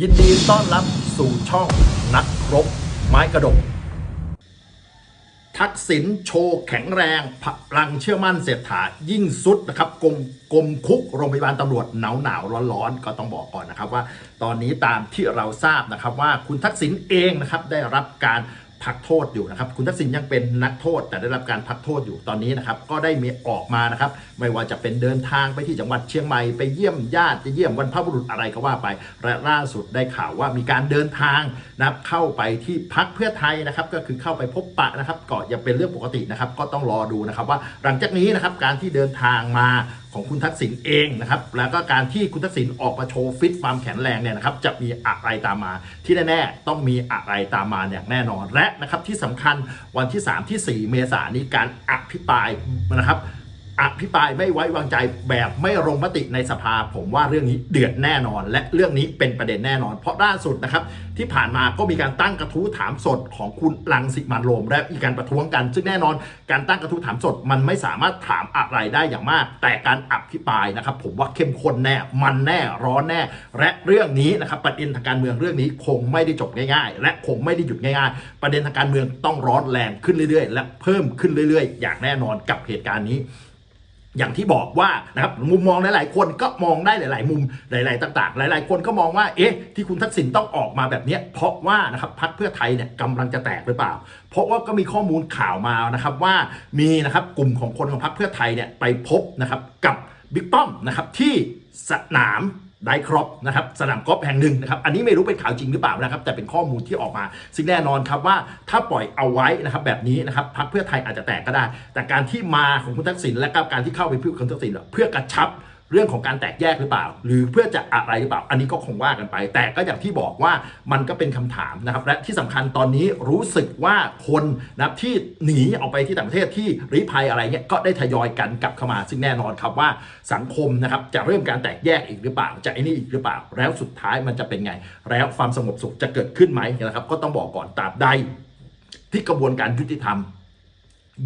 ยินดีต้อนรับสู่ช่องนักรบไม้กระดก ทักษิณโชว์แข็งแรงพลังเชื่อมั่นเศรษฐายิ่งสุดนะครับกรมกรมคุกโรงพยาบาลตำรวจหนาวหนาวร้อนร้อนๆก็ต้องบอกก่อนนะครับว่า ตอนนี้ตามที่เราทราบนะครับว่าคุณทักษิณเองนะครับได้รับการ พักโทษอยู่นะครับ คุณทักษิณยังเป็นนักโทษ แต่ได้รับการพักโทษอยู่ตอนนี้นะครับ ก็ได้มีออกมานะครับ ไม่ว่าจะเป็นเดินทางไปที่จังหวัดเชียงใหม่ไปเยี่ยมญาติจะเยี่ยมวันพระบุรุษอะไรก็ว่าไป และล่าสุดได้ข่าวว่ามีการเดินทางนะครับเข้าไปที่พักเพื่อไทยนะครับ ก็คือเข้าไปพบปะนะครับก็ยังเป็นเรื่องปกตินะครับ ก็ต้องรอดูนะครับว่าหลังจากนี้นะครับการที่เดินทางมา ของคุณทักษิณเองนะครับ แล้วก็การที่คุณทักษิณออกมาโชว์ฟิตความแข็งแรงเนี่ยนะครับ จะมีอะไรตามมา ที่แน่ๆต้องมีอะไรตามมาอย่างแน่นอน และนะครับที่สำคัญวันที่ 3 ที่ 4 เมษายนนี้การอภิปรายนะครับ อภิปรายไม่ไว้วางใจแบบไม่ลงมติในสภา ผมว่าเรื่องนี้เดือดแน่นอน และเรื่องนี้เป็นประเด็นแน่นอน เพราะล่าสุดนะครับ ที่ผ่านมาก็มีการตั้งกระทู้ถามสดของคุณลังสิมันโรม และมีการประท้วงกัน ซึ่งแน่นอน การตั้งกระทู้ถามสดมันไม่สามารถถามอะไรได้อย่างมาก แต่การอภิปรายนะครับ ผมว่าเข้มข้นแน่มันแน่ร้อนแน่ และเรื่องนี้นะครับประเด็นทางการเมืองเรื่องนี้คงไม่ได้จบง่าย ๆ และคงไม่ได้หยุดง่ายๆ ประเด็นทางการเมืองต้องร้อนแรงขึ้นเรื่อยๆ และเพิ่มขึ้นเรื่อย ๆ อย่างแน่นอนกับเหตุการณ์นี้ อย่างที่บอกว่านะครับมุมมองหลาย ๆ คนก็มองได้หลาย ๆ มุมหลาย ๆ ต่าง ๆ หลาย ๆ คนก็มองว่าเอ๊ะที่คุณทักษิณต้องออกมาแบบนี้เพราะว่านะครับพักเพื่อไทยเนี่ยกำลังจะแตกหรือเปล่า เพราะว่าก็มีข้อมูลข่าวมานะครับว่ามีนะครับกลุ่มของคนของพักเพื่อไทยเนี่ยไปพบนะครับกับบิ๊กป้อมนะครับที่สนาม ไดครอปนะครับสนามกอล์ฟแห่งหนึ่งนะครับอันนี้ไม่รู้เป็นข่าวจริงหรือเปล่านะครับ แต่เป็นข้อมูลที่ออกมา ซึ่งแน่นอนครับว่าถ้าปล่อยเอาไว้นะครับแบบนี้นะครับพรรคเพื่อไทยอาจจะแตกก็ได้ แต่การที่มาของคุณทักษิณและการที่เข้าไปพูดคุณทักษิณเพื่อกระชับ เรื่องของการแตกแยกหรือเปล่า หรือเพื่อจะอะไรหรือเปล่า อันนี้ก็คงว่ากันไป แต่ก็อย่างที่บอกว่ามันก็เป็นคำถามนะครับและที่สำคัญตอนนี้รู้สึกว่าคนนะครับที่หนีออกไปที่ต่างประเทศที่ริภัยอะไรเงี้ยก็ได้ทยอยกันกลับเข้ามา ซึ่งแน่นอนครับว่าสังคมนะครับจะเริ่มการแตกแยกอีกหรือเปล่าจะไอ้นี่อีกหรือเปล่า แล้วสุดท้ายมันจะเป็นไง แล้วความสงบสุขจะเกิดขึ้นไหมนะครับ ก็ต้องบอกก่อนตราบใดที่กระบวนการยุติธรรม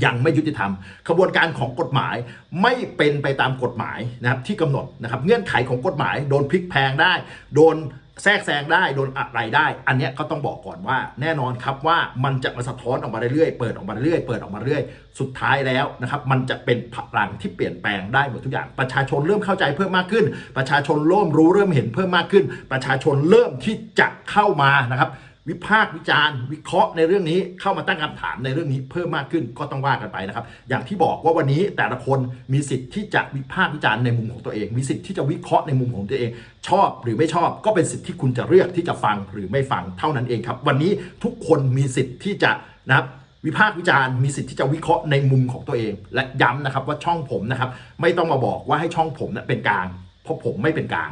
ยังไม่ยุติธรรมขบวนการของกฎหมายไม่เป็นไปตามกฎหมายนะครับที่กำหนดนะครับเงื่อนไขของกฎหมาย โดนพลิกแพงได้ โดนแทรกแซงได้โดนอะไรได้ อันนี้ก็ต้องบอกก่อนว่า แน่นอนครับว่ามันจะมาสะท้อนออกมาเรื่อยๆเปิดออกมาเรื่อยๆเปิดออกมาเรื่อยสุดท้ายแล้วนะครับมันจะเป็นพลังที่เปลี่ยนแปลงได้หมดทุกอย่าง ประชาชนเริ่มเข้าใจเพิ่มมากขึ้น ประชาชนเริ่มรู้เริ่มเห็นเพิ่มมากขึ้น ประชาชนเริ่มที่จะเข้ามานะครับ วิพากษ์วิจารณ์ วิเคราะห์ในเรื่องนี้เข้ามาตั้งคำถามในเรื่องนี้เพิ่มมากขึ้นก็ต้องว่ากันไปนะครับ อย่างที่บอกว่าวันนี้แต่ละคนมีสิทธิ์ที่จะวิพากษ์วิจารณ์ในมุมของตัวเอง มีสิทธิ์ที่จะวิเคราะห์ในมุมของตัวเอง ชอบหรือไม่ชอบก็เป็นสิทธิ์ที่คุณจะเลือกที่จะฟังหรือไม่ฟังเท่านั้นเองครับ วันนี้ทุกคนมีสิทธิ์ที่จะนะครับวิพากษ์วิจารณ์มีสิทธิ์ที่จะวิเคราะห์ในมุมของตัวเอง และย้ำนะครับว่าช่องผมนะครับไม่ต้องมาบอกว่าให้ช่องผมเนะเป็นกลาง เพราะผมไม่เป็นกลาง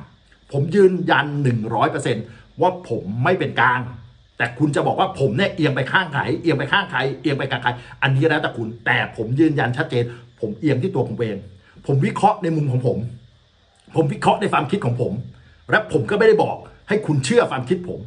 ผมยืนยัน 100%ว่าผมไม่เป็นกลาง แต่คุณจะบอกว่าผมเนี่ยเอียงไปข้างใครเอียงไปข้างใครเอียงไปกับใครอันนี้แล้วแต่คุณ แต่ผมยืนยันชัดเจน ผมเอียงที่ตัวผมเองผมวิเคราะห์ในมุมของผม ผมวิเคราะห์ในความคิดของผม และผมก็ไม่ได้บอกให้คุณเชื่อความคิดผม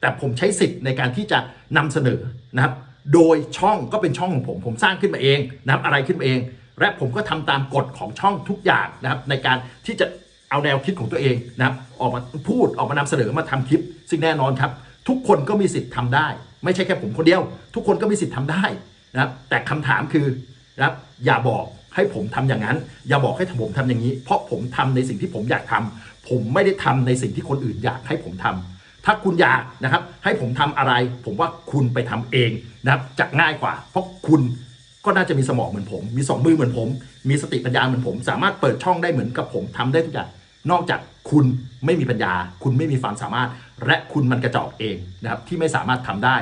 แต่ผมใช้สิทธิ์ในการที่จะนำเสนอนะครับ โดยช่องก็เป็นช่องของผม ผมสร้างขึ้นมาเองนะครับอะไรขึ้นมาเอง และผมก็ทำตามกฎของช่องทุกอย่างนะครับ ในการที่จะเอาแนวคิดของตัวเองนะครับ ออกมาพูดออกมานำเสนอมาทำคลิป ซึ่งแน่นอนครับ ทุกคนก็มีสิทธิ์ทำได้ ไม่ใช่แค่ผมคนเดียว ทุกคนก็มีสิทธิ์ทำได้นะครับแต่คำถามคือนะครับอย่าบอกให้ผมทำอย่างนั้น อย่าบอกให้ผมทำอย่างนี้ เพราะผมทำในสิ่งที่ผมอยากทำผมไม่ได้ทำในสิ่งที่คนอื่นอยากให้ผมทำถ้าคุณอยากนะครับให้ผมทำอะไร ผมว่าคุณไปทำเองนะครับจะง่ายกว่า เพราะคุณก็น่าจะมีสมองเหมือนผม มีสองมือเหมือนผม มีสติปัญญาเหมือนผม สามารถเปิดช่องได้เหมือนกับผมทำได้ทุกอย่าง นอกจากคุณไม่มีปัญญา คุณไม่มีความสามารถ และคุณมันกระจอกเองนะครับที่ไม่สามารถทำได้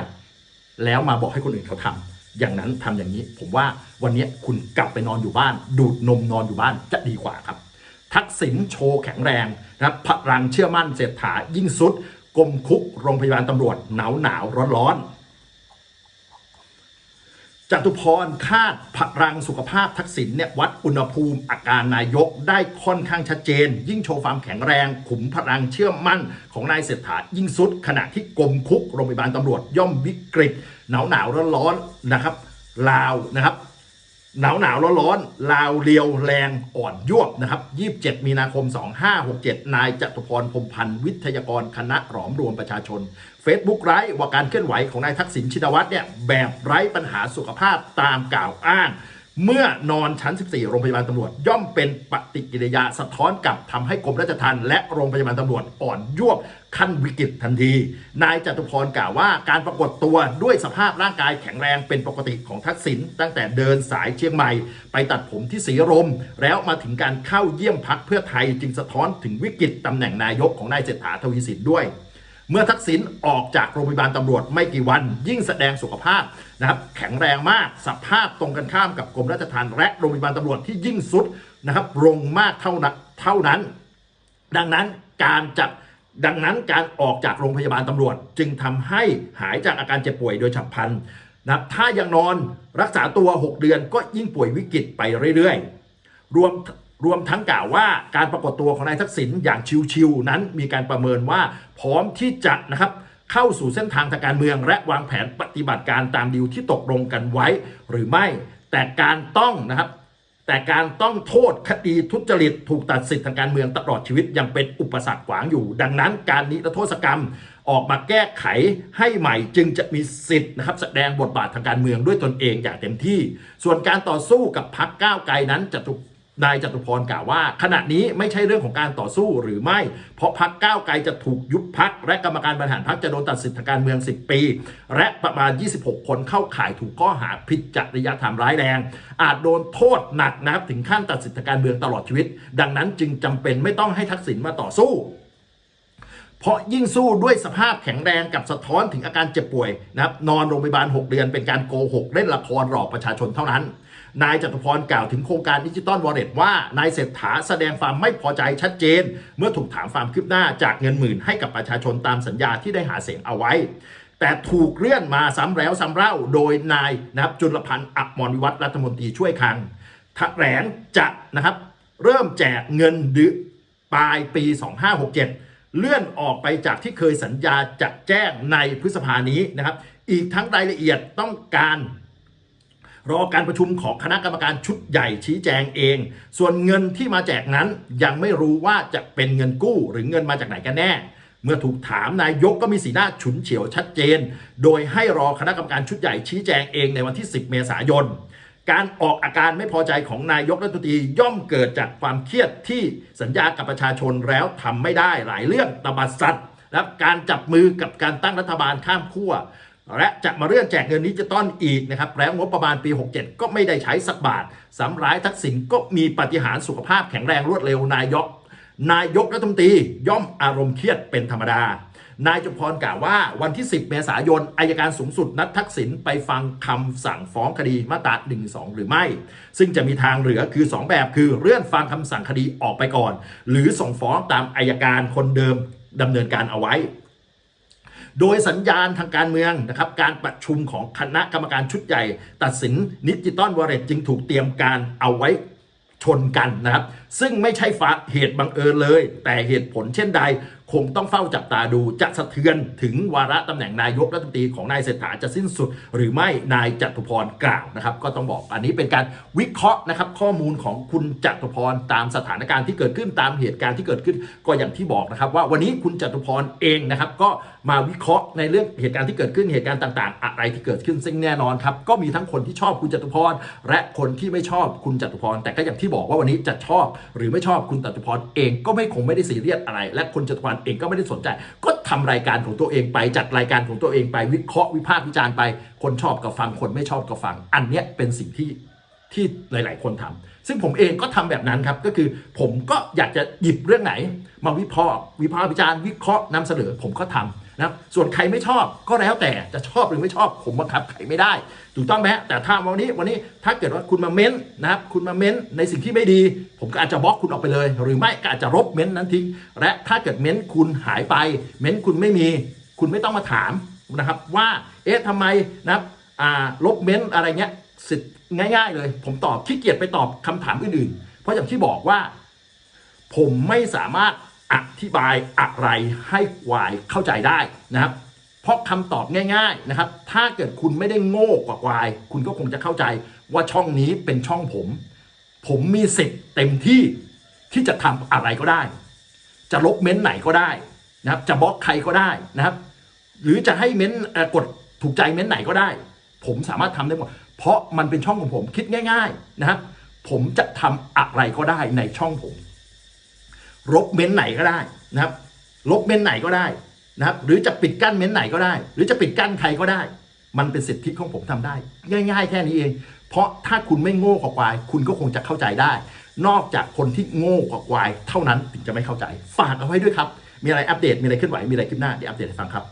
แล้วมาบอกให้คนอื่นเขาทำอย่างนั้นทำอย่างนี้ ผมว่าวันนี้คุณกลับไปนอนอยู่บ้าน ดูดนมนอนอยู่บ้านจะดีกว่าครับ ทักษิณโชว์แข็งแรงนะครับพลังเชื่อมั่นเศรษฐายิ่งสุดกรมคุกโรงพยาบาลตำรวจหนาวหนาวร้อนร้อน จตุพรคาดพลังสุขภาพทักษิณเนี่ยวัดอุณหภูมิอาการนายกได้ค่อนข้างชัดเจน ยิ่งโชว์ความแข็งแรง ขุมพลังเชื่อมั่นของนายเศรษฐายิ่งสุด ขณะที่กรมคุกโรงพยาบาลตำรวจย่อมวิกฤตหนาวหนาวร้อนร้อนนะครับลาวนะครับ หนาวหนาวร้อนร้อนลาวเลียวแรงอ่อนยวบนะครับ27 มีนาคม 2567 นายจตุพรพรมพันธ์วิทยากรคณะหลอมรวมประชาชน Facebook ไร้ว่าการเคลื่อนไหวของนายทักษิณชินวัตรเนี่ยแบบไร้ปัญหาสุขภาพตามกล่าวอ้าง เมื่อนอนชั้น 14 โรงพยาบาลตำรวจ ย่อมเป็นปฏิกิริยาสะท้อนกลับทำให้กรมราชทัณฑ์และโรงพยาบาลตำรวจอ่อนยวบ ขั้นวิกฤตทันที นายจตุพรกล่าวว่าการปรากฏตัวด้วยสภาพร่างกายแข็งแรงเป็นปกติของทักษิณตั้งแต่เดินสายเชียงใหม่ ไปตัดผมที่สีรม แล้วมาถึงการเข้าเยี่ยมพักเพื่อไทยจึงสะท้อนถึงวิกฤตตำแหน่งนายกของนายเศรษฐาทวีสินด้วย เมื่อทักษิณออกจากโรงพยาบาลตำรวจไม่กี่วัน ยิ่งแสดงสุขภาพนะครับแข็งแรงมากสภาพตรงกันข้ามกับกรมราชทัณฑ์และโรงพยาบาลตำรวจที่ยิ่งสุดนะครับลงมากเท่านั้นเท่านั้น ดังนั้นการจัด ดังนั้นการออกจากโรงพยาบาลตำรวจ จึงทำให้หายจากอาการเจ็บป่วยโดยฉับพลันนะถ้ายังนอนรักษาตัว 6 เดือนก็ยิ่งป่วยวิกฤตไปเรื่อยๆ รวมรวมทั้งกล่าวว่าการปรากฏตัวของนายทักษิณอย่างชิวๆนั้นมีการประเมินว่าพร้อมที่จะนะครับเข้าสู่เส้นทางทางการเมือง และวางแผนปฏิบัติการตามดีลที่ตกลงกันไว้หรือไม่ แต่การต้องนะครับ แต่การต้องโทษคดีทุจริตถูกตัดสิทธิทางการเมืองตลอดชีวิตยังเป็นอุปสรรคขวางอยู่ ดังนั้นการนิรโทษกรรมออกมาแก้ไขให้ใหม่จึงจะมีสิทธิ์นะครับแสดงบทบาททางการเมืองด้วยตนเองอย่างเต็มที่ ส่วนการต่อสู้กับพรรคก้าวไกลนั้นจะถูก นายจตุพรกล่าวว่า ขณะนี้ไม่ใช่เรื่องของการต่อสู้หรือไม่ เพราะพรรคก้าวไกลจะถูกยุบพัก และกรรมการบริหารพรรคจะโดนตัดสิทธิการเมือง 10 ปี และประมาณ 26 คนเข้าข่ายถูกข้อหาผิดจริยธรรมร้ายแรง อาจโดนโทษหนักนะครับถึงขั้นตัดสิทธิการเมืองตลอดชีวิต ดังนั้นจึงจำเป็นไม่ต้องให้ทักษิณมาต่อสู้เพราะยิ่งสู้ด้วยสภาพแข็งแรงกับสะท้อนถึงอาการเจ็บป่วยนะครับนอนโรงพยาบาล 6 เดือนเป็นการโกหกเล่นละครหลอกประชาชนเท่านั้น นายจตุพรกล่าวถึงโครงการดิจิตอลวอลเล็ตว่านายเศรษฐาแสดงความไม่พอใจชัดเจน เมื่อถูกถามความคืบหน้าจากเงินหมื่นให้กับประชาชนตามสัญญาที่ได้หาเสียงเอาไว้ แต่ถูกเลื่อนมาซ้ำแล้วซ้ำเล่าโดยนายนะครับจุลพันธ์อักมรวิวัฒน์รัฐมนตรีช่วยคลังแถลงจะนะครับเริ่มแจกเงินดือปลายปี 2567 เลื่อนออกไปจากที่เคยสัญญาจะแจ้งในพฤษภานี้นะครับ อีกทั้งรายละเอียดต้องการ รอการประชุมของคณะกรรมการชุดใหญ่ชี้แจงเอง ส่วนเงินที่มาแจกนั้นยังไม่รู้ว่าจะเป็นเงินกู้หรือเงินมาจากไหนกันแน่ เมื่อถูกถามนายกก็มีสีหน้าฉุนเฉียวชัดเจน โดยให้รอคณะกรรมการชุดใหญ่ชี้แจงเองในวันที่ 10 เมษายนการออกอาการไม่พอใจของนายกรัฐมนตรีย่อมเกิดจากความเครียดที่สัญญากับประชาชนแล้วทำไม่ได้หลายเรื่องตบัดสัตว์และการจับมือกับการตั้งรัฐบาลข้ามขั้ว และจะมาเลื่อนแจกเงินดิจิตอลอีกนะครับแล้วงบประมาณปี 67 ก็ไม่ได้ใช้สักบาทสำร้ายทักษิณก็มีปฏิหารสุขภาพแข็งแรงรวดเร็วนายก นายกรัฐมนตรีย่อมอารมณ์เครียดเป็นธรรมดา นายจุพรกล่าวว่าวันที่ 10 เมษายนอายการสูงสุดนัดทักษิณไปฟังคำสั่งฟ้องคดีมาตรา1 2 หรือไม่ ซึ่งจะมีทางเหลือคือ 2 แบบคือเลื่อนฟังคำสั่งคดีออกไปก่อน หรือส่งฟ้องตามอายการคนเดิมดำเนินการเอาไว้ โดยสัญญาณทางการเมืองนะครับการประชุมของคณะกรรมการชุดใหญ่ ตัดสินนิจิตอลวอลเล็ตจึงถูกเตรียมการเอาไว้ชนกันนะครับ ซึ่งไม่ใช่ฝาเหตุบังเอิญเลย แต่เหตุผลเช่นใด คงต้องเฝ้าจับตาดูจะสะเทือนถึงวาระตำแหน่งนายกรัฐมนตรีของนายเศรษฐาจะสิ้นสุด หรือไม่นายจตุพรกล่าวนะครับ ก็ต้องบอกอันนี้เป็นการวิเคราะห์นะครับ ข้อมูลของคุณจตุพรตามสถานการณ์ที่เกิดขึ้นตามเหตุการณ์ที่เกิดขึ้นก็อย่างที่บอกนะครับ ว่าวันนี้คุณจตุพรเองนะครับ ก็มาวิเคราะห์ในเรื่องเหตุการณ์ที่เกิดขึ้นเหตุการณ์ต่าง ๆ อะไรที่เกิดขึ้นซึ่งแน่นอนครับก็มีทั้งคนที่ชอบคุณจตุพรและคนที่ไม่ชอบคุณจตุพรแต่ก็อย่างที่บอกว่าวันนี้จะชอบหรือไม่ชอบคุณจตุพรเองก็ไม่คงไม่ได้ซีเรียสอะไร และคุณจตุพรเองก็ไม่ได้สนใจ ก็ทำรายการของตัวเองไปจัดรายการของตัวเองไปวิเคราะห์วิพากษ์วิจารณ์ไป คนชอบก็ฟังคนไม่ชอบก็ฟัง อันเนี้ยเป็นสิ่งที่ที่หลาย ๆ คนทำซึ่งผมเองก็ทำแบบนั้นครับ ก็คือผมก็อยากจะหยิบเรื่องไหน มาวิเคราะห์วิพากษ์วิจารณ์วิเคราะห์นำเสนอผมก็ทำ นะส่วนใครไม่ชอบก็แล้วแต่จะชอบหรือไม่ชอบผมบังคับใครไม่ได้ ถูกต้องไหมแต่ถ้าวันนี้วันนี้ถ้าเกิดว่าคุณมาเม้นนะครับคุณมาเม้นในสิ่งที่ไม่ดี ผมก็อาจจะบล็อกคุณออกไปเลย หรือไม่ก็อาจจะลบเม้นนั้นทิ้งและถ้าเกิดเม้นคุณหายไป เม้นคุณไม่มี คุณไม่ต้องมาถามนะครับว่าเอ๊ะทำไมนะครับลบเม้นอะไรเงี้ยสิทธิ์ง่าย ๆ เลย ผมตอบขี้เกียจไปตอบคำถามอื่นๆ เพราะอย่างที่บอกว่า ผมไม่สามารถ อธิบายอะไรให้วายเข้าใจได้นะครับเพราะคำตอบง่ายๆนะครับ ถ้าเกิดคุณไม่ได้โง่กว่าวาย คุณก็คงจะเข้าใจว่าช่องนี้เป็นช่องผม ผมมีสิทธิ์เต็มที่ที่จะทำอะไรก็ได้ จะลบเม้นไหนก็ได้นะครับ จะบล็อกใครก็ได้นะครับ หรือจะให้เม้นต์กดถูกใจเม้นต์ไหนก็ได้ ผมสามารถทำได้หมดเพราะมันเป็นช่องของผมคิดง่าย ๆนะครับ ผมจะทำอะไรก็ได้ในช่องผม ลบเม้นไหนก็ได้นะครับลบเม้นไหนก็ได้นะครับ หรือจะปิดกั้นเม้นไหนก็ได้ หรือจะปิดกั้นใครก็ได้ มันเป็นสิทธิของผมทำได้ ง่าย ๆ แค่นี้เอง เพราะถ้าคุณไม่โง่กว่าควาย คุณก็คงจะเข้าใจได้ นอกจากคนที่โง่กว่าควาย เท่านั้นถึงจะไม่เข้าใจ ฝากเอาไว้ด้วยครับ มีอะไรอัปเดตมีอะไรเคลื่อนไหวมีอะไรคลิปหน้าเดี๋ยวอัปเดตให้ฟังครับ